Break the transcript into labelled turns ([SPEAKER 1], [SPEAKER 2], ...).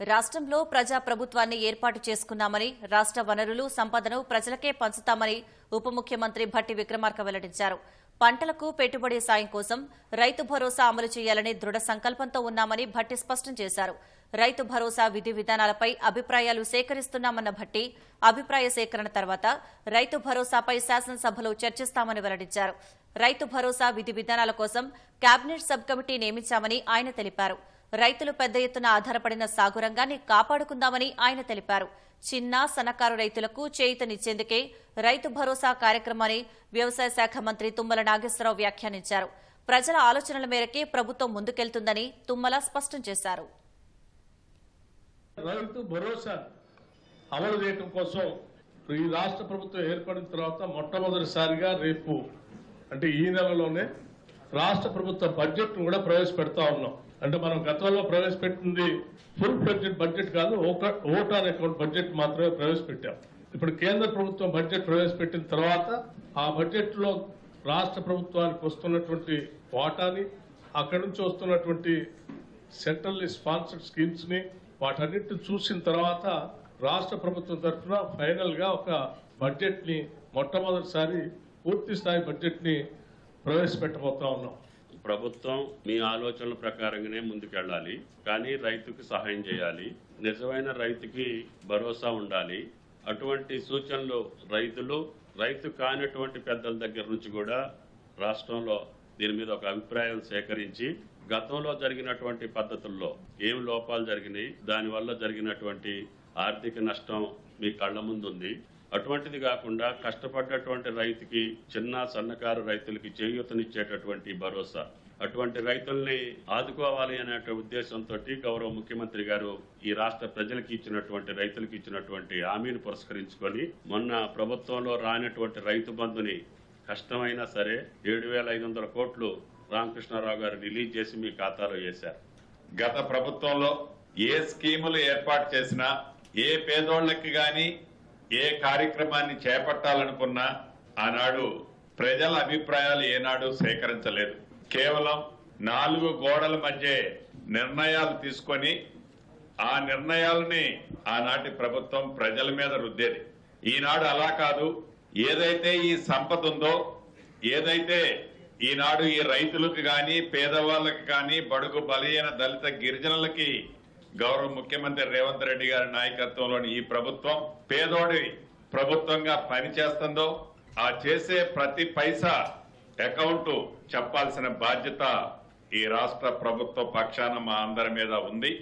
[SPEAKER 1] రాష్ట్రంలో ప్రజా ప్రభుత్వాన్ని ఏర్పాటు చేసుకున్నామని రాష్ట్ర వనరులు సంపదను ప్రజలకే పంచుతామని ఉప ముఖ్యమంత్రి భట్టి విక్రమార్క వెల్లడించారు. పంటలకు పెట్టుబడి సాయం కోసం రైతు భరోసా అమలు చేయాలని దృఢ సంకల్పంతో ఉన్నామని భట్టి స్పష్టం చేశారు. రైతు భరోసా విధి విధానాలపై అభిప్రాయాలు సేకరిస్తున్నామన్న భట్టి అభిప్రాయ సేకరణ తర్వాత రైతు భరోసాపై శాసనసభలో చర్చిస్తామని వెల్లడించారు. రైతు భరోసా విధి విధానాల కోసం కేబినెట్ సబ్ కమిటీ నియమించామని ఆయన తెలిపారు. రైతులు పెద్ద ఎత్తున ఆధారపడిన సాగు రంగాన్ని కాపాడుకుందామని ఆయన తెలిపారు. చిన్న సన్నకారు రైతులకు చేయితనిచ్చేందుకే రైతు భరోసా కార్యక్రమాన్ని వ్యవసాయ శాఖ మంత్రి తుమ్మల నాగేశ్వరరావు వ్యాఖ్యానించారు. ప్రజల ఆలోచనల మేరకే ప్రభుత్వం ముందుకెళ్తుందని తుమ్మల స్పష్టం చేశారు.
[SPEAKER 2] రైతు భరోసా అమలు చేయడం కోసం ఈ రాష్ట్ర ప్రభుత్వం ఏర్పడిన తర్వాత మొట్టమొదటిసారిగా రేపు అంటే ఈ నెలలోనే రాష్ట్ర ప్రభుత్వ బడ్జెట్ కూడా ప్రవేశపెడతా ఉన్నాం. అంటే మనం గతంలో ప్రవేశపెట్టింది ఫుల్ బడ్జెట్ బడ్జెట్ కాదు ఓటాన్ అకౌంట్ బడ్జెట్ మాత్రమే ప్రవేశపెట్టాం. ఇప్పుడు కేంద్ర ప్రభుత్వం బడ్జెట్ ప్రవేశపెట్టిన తర్వాత ఆ బడ్జెట్లో రాష్ట్ర ప్రభుత్వానికి వస్తున్నటువంటి వాటాని అక్కడి నుంచి వస్తున్నటువంటి సెంట్రల్ స్పాన్సర్డ్ స్కీమ్స్ని వాటన్నిటిని చూసిన తర్వాత రాష్ట్ర ప్రభుత్వం తరఫున ఫైనల్గా ఒక బడ్జెట్ని మొట్టమొదటిసారి పూర్తి స్థాయి బడ్జెట్ని ప్రవేశపెట్టబోతా ఉన్నాం.
[SPEAKER 3] ప్రభుత్వం మీ ఆలోచనల ప్రకారంగానే ముందుకెళ్ళాలి. కానీ రైతుకు సహాయం చేయాలి. నిజమైన రైతుకి భరోసా ఉండాలి. అటువంటి సూచనలు రైతులు రైతు కానిటువంటి పెద్దల దగ్గర నుంచి కూడా రాష్ట్రంలో దీని మీద ఒక అభిప్రాయం సేకరించి గతంలో జరిగినటువంటి పద్ధతుల్లో ఏం లోపాలు జరిగినాయి దానివల్ల జరిగినటువంటి ఆర్థిక నష్టం మీ కళ్ళ ముందుంది. అటువంటిది కాకుండా కష్టపడ్డటువంటి రైతుకి చిన్న సన్నకారు రైతులకి చేయూతనిచ్చేటటువంటి భరోసా. అటువంటి రైతుల్ని ఆదుకోవాలి అనే ఉద్దేశంతో గౌరవ ముఖ్యమంత్రి గారు ఈ రాష్ట్ర ప్రజలకు ఇచ్చినటువంటి రైతులకు ఇచ్చినటువంటి హామీని పురస్కరించుకొని మొన్న ప్రభుత్వంలో రానటువంటి రైతు బంధుని కష్టమైనా సరే ఏడు వేల ఐదు వందల కోట్లు రామకృష్ణారావు గారు రిలీజ్ చేసి మీ ఖాతాలో వేశారు.
[SPEAKER 4] గత ప్రభుత్వంలో ఏ స్కీములు ఏర్పాటు చేసినా ఏ పేదోళ్ళకి గాని ఏ కార్యక్రమాన్ని చేపట్టాలనుకున్నా ఆనాడు ప్రజల అభిప్రాయాలు ఏనాడు సేకరించలేదు. కేవలం నాలుగు గోడల మధ్య నిర్ణయాలు తీసుకొని ఆ నిర్ణయాలని ఆనాటి ప్రభుత్వం ప్రజల మీద రుద్దేది. ఈనాడు అలా కాదు. ఏదైతే ఈ సంపద ఉందో ఏదైతే ఈనాడు ఈ రైతులకు గాని పేదవాళ్ళకి గాని బడుగు బలహీన దళిత గిరిజనులకి గౌరవ ముఖ్యమంత్రి రేవంత్ రెడ్డి గారి నాయకత్వంలోని ఈ ప్రభుత్వం పేదోడి ప్రభుత్వంగా పనిచేస్తుందో ఆ చేసే ప్రతి పైసా అకౌంట్ చెప్పాల్సిన బాధ్యత ఈ రాష్ట్ర ప్రభుత్వ పక్షాన మా అందరి మీద ఉంది.